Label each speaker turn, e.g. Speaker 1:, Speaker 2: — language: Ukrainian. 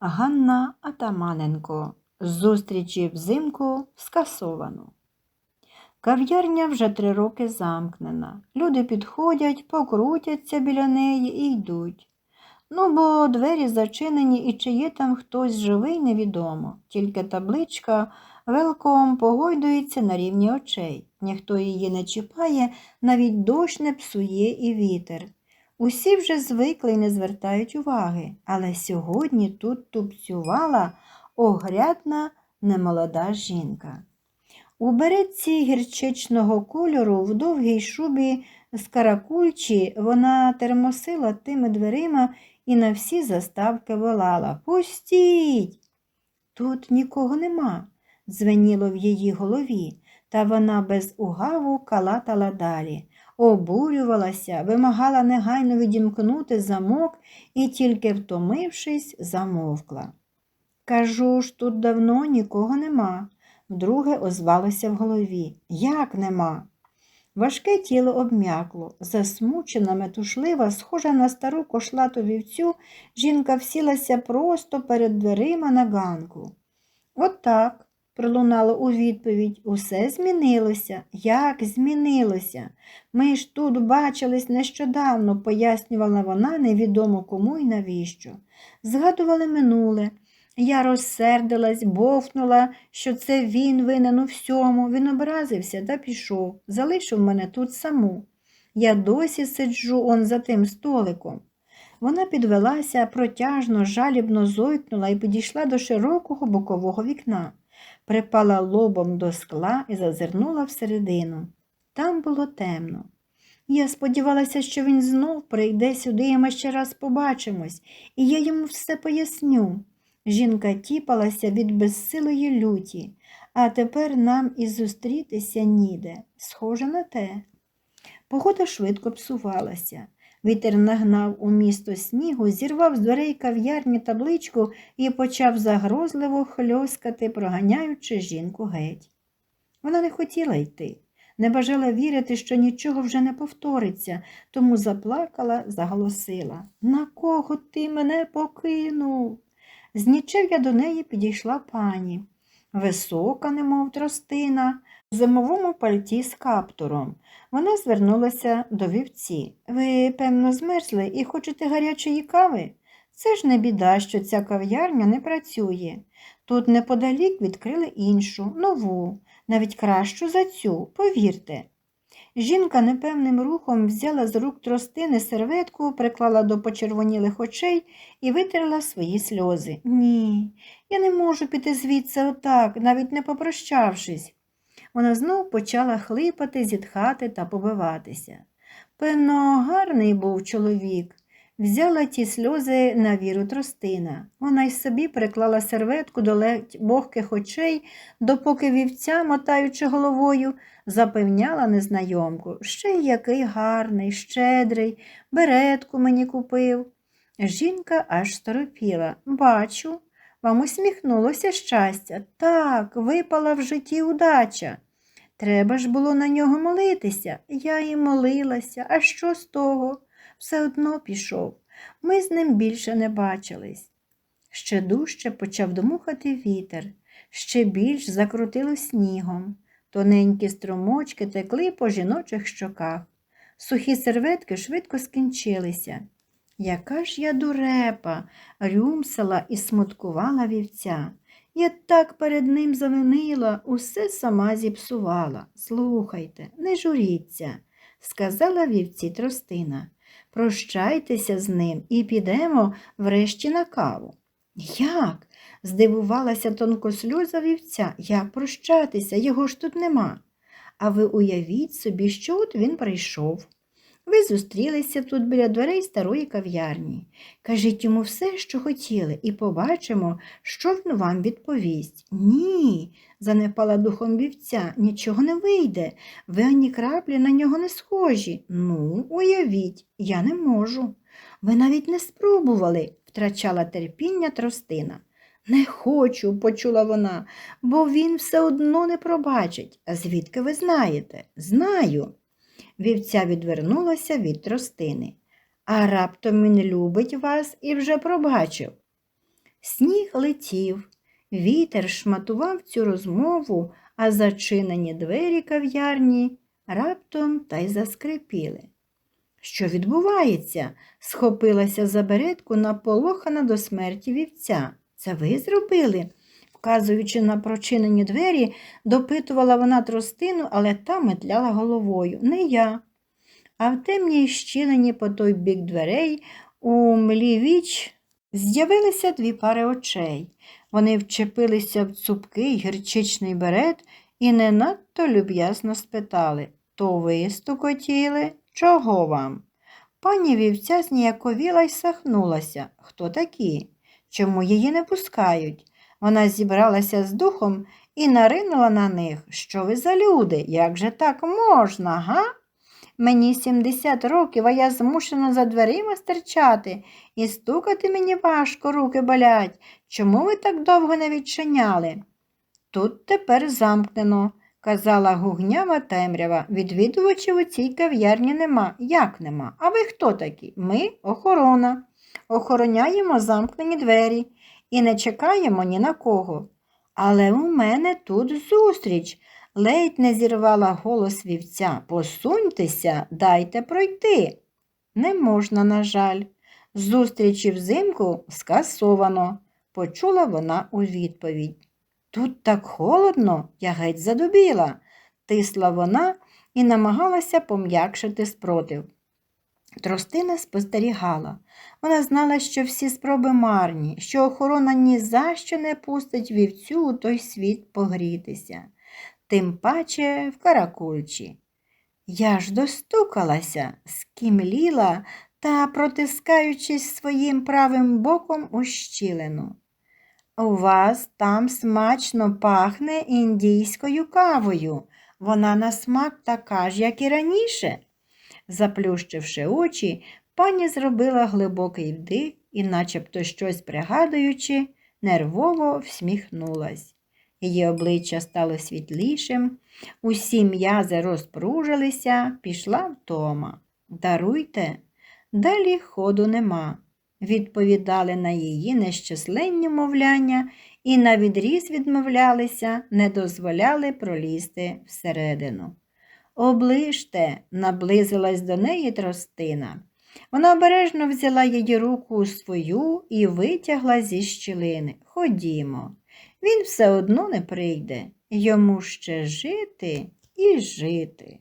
Speaker 1: Ганна Атаманенко. Зустрічі взимку скасовано. Кав'ярня вже три роки замкнена. Люди підходять, покрутяться біля неї і йдуть. Ну, бо двері зачинені і чи є там хтось живий, невідомо. Тільки табличка «Велком» погойдується на рівні очей. Ніхто її не чіпає, навіть дощ не псує і вітер. Усі вже звикли і не звертають уваги, але сьогодні тут тупцювала огрядна немолода жінка. У беретці гірчичного кольору в довгій шубі з каракульчі вона термосила тими дверима і на всі заставки волала Пустіть! Тут нікого нема, дзвеніло в її голові, та вона без угаву калатала далі, обурювалася, вимагала негайно відімкнути замок і, тільки втомившись, замовкла. Кажу ж, тут давно нікого нема. Вдруге озвалося в голові. Як нема? Важке тіло обм'якло, засмучена, метушлива, схожа на стару кошлату вівцю, жінка всілася просто перед дверима на ганку. От так, пролунало у відповідь, усе змінилося. Як змінилося? Ми ж тут бачились нещодавно, пояснювала вона невідомо кому і навіщо. Згадували минуле. Я розсердилась, бовкнула, що це він винен у всьому. Він образився та пішов, залишив мене тут саму. Я досі сиджу он за тим столиком. Вона підвелася, протяжно, жалібно зойкнула і підійшла до широкого бокового вікна, припала лобом до скла і зазирнула всередину. Там було темно. Я сподівалася, що він знов прийде сюди, і ми ще раз побачимось, і я йому все поясню. Жінка тіпалася від безсилої люті, а тепер нам і зустрітися ніде, схоже на те. Погода швидко псувалася. Вітер нагнав у місто снігу, зірвав з дверей кав'ярні табличку і почав загрозливо хльоскати, проганяючи жінку геть. Вона не хотіла йти, не бажала вірити, що нічого вже не повториться, тому заплакала, заголосила На кого ти мене покинув? Знічев я до неї підійшла пані. Висока, немов тростина, в зимовому пальті з каптуром. Вона звернулася до вівці. Ви, певно, змерзли і хочете гарячої кави? Це ж не біда, що ця кав'ярня не працює. Тут неподалік відкрили іншу, нову, навіть кращу за цю, повірте. Жінка непевним рухом взяла з рук тростини серветку, приклала до почервонілих очей і витерла свої сльози. Ні, я не можу піти звідси отак, навіть не попрощавшись. Вона знов почала хлипати, зітхати та побиватися. Певно, гарний був чоловік. Взяла ті сльози на віру тростина. Вона й собі приклала серветку до ледь богких очей, допоки вівця, мотаючи головою, запевняла незнайомку. Ще який гарний, щедрий, беретку мені купив. Жінка аж сторопіла. Бачу, вам усміхнулося щастя. Так, випала в житті удача. Треба ж було на нього молитися. Я і молилася, а що з того? Все одно пішов. Ми з ним більше не бачились. Ще дужче почав домухати вітер, ще більш закрутило снігом. Тоненькі струмочки текли по жіночих щоках. Сухі серветки швидко скінчилися. Яка ж я дурепа, рюмсала і смуткувала вівця. Я так перед ним завинила, усе сама зіпсувала. Слухайте, не журіться, сказала вівці тростина. Прощайтеся з ним і підемо врешті на каву. Як? здивувалася тонкосльоза вівця. Як прощатися? Його ж тут нема. А ви уявіть собі, що от він прийшов. Ви зустрілися тут біля дверей старої кав'ярні. Кажіть йому все, що хотіли, і побачимо, що він вам відповість. Ні, занепала духом вівця, нічого не вийде. Ви ані краплі на нього не схожі. Ну, уявіть, я не можу. Ви навіть не спробували, втрачала терпіння тростина. Не хочу, почула вона, бо він все одно не пробачить. А звідки ви знаєте? Знаю. Вівця відвернулася від тростини. А раптом він любить вас і вже пробачив. Сніг летів, вітер шматував цю розмову, а зачинені двері кав'ярні раптом та й заскрипіли. Що відбувається? схопилася за беретку наполохана до смерті вівця. Це ви зробили? Вказуючи на прочинені двері, допитувала вона тростину, але та метляла головою. Не я. А в темній щілині по той бік дверей у млі віч з'явилися дві пари очей. Вони вчепилися в цупкий гірчичний берет і не надто люб'язно спитали То ви стукотіли? Чого вам? Пані вівця зніяковіла й сахнулася. Хто такі? Чому її не пускають? Вона зібралася з духом і наринула на них. Що ви за люди? Як же так можна, га? Мені 70 років, а я змушена за дверима стерчати, і стукати мені важко, руки болять. Чому ви так довго не відчиняли? Тут тепер замкнено, казала гугнява темрява. Відвідувачів у цій кав'ярні нема. Як нема? А ви хто такі? Ми охорона. Охороняємо замкнені двері і не чекаємо ні на кого. Але у мене тут зустріч. Ледь не зірвала голос вівця. Посуньтеся, дайте пройти. Не можна, на жаль. Зустрічі взимку скасовано, почула вона у відповідь. Тут так холодно, я геть задубіла, тисла вона і намагалася пом'якшити спротив. Тростина спостерігала. Вона знала, що всі спроби марні, що охорона ні за що не пустить вівцю у той світ погрітися, тим паче в каракульчі. Я ж достукалася, скімліла та, протискаючись своїм правим боком у щілину. У вас там смачно пахне індійською кавою. Вона на смак така ж, як і раніше. Заплющивши очі, пані зробила глибокий вдих і, начебто щось пригадуючи, нервово всміхнулась. Її обличчя стало світлішим, усі м'язи розпружилися, пішла втома. Даруйте, далі ходу нема. Відповідали на її нещасленні мовляння і навідріз відмовлялися, не дозволяли пролізти всередину. Оближте, наблизилась до неї тростина. Вона обережно взяла її руку у свою і витягла зі щілини. Ходімо, він все одно не прийде. Йому ще жити і жити.